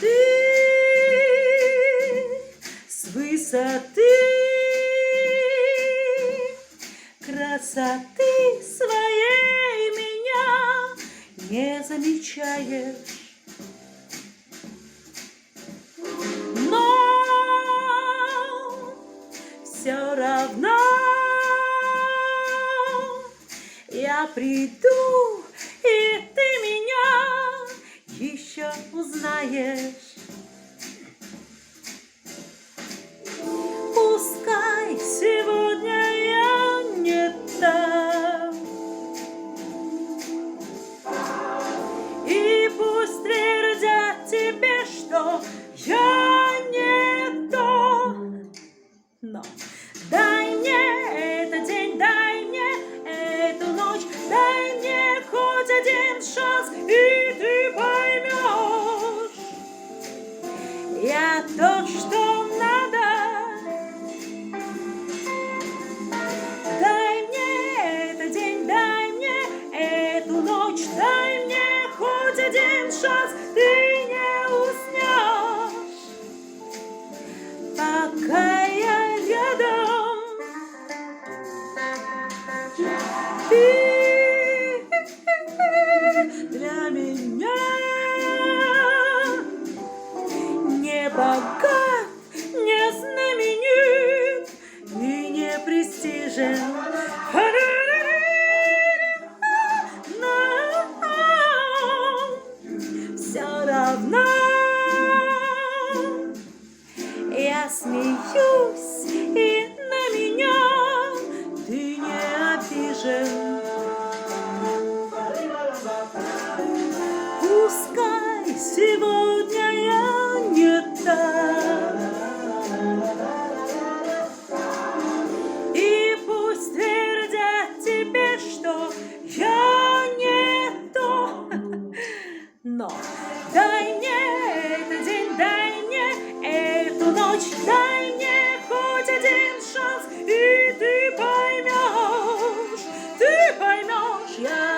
Ты с высоты красоты своей меня не замечаешь. Но все равно я приду, и ты меня еще узнаешь. Пускай сегодня я не там, И пусть твердят тебе, что я не то. Но дай мне этот день, дай мне эту ночь, дай мне хоть один шанс, и Я то, что надо. Дай мне этот день, дай мне эту ночь, дай мне хоть один шанс, ты не уснешь, пока богат, не знаменит и не престижен. Все равно я смеюсь, и на меня Yeah.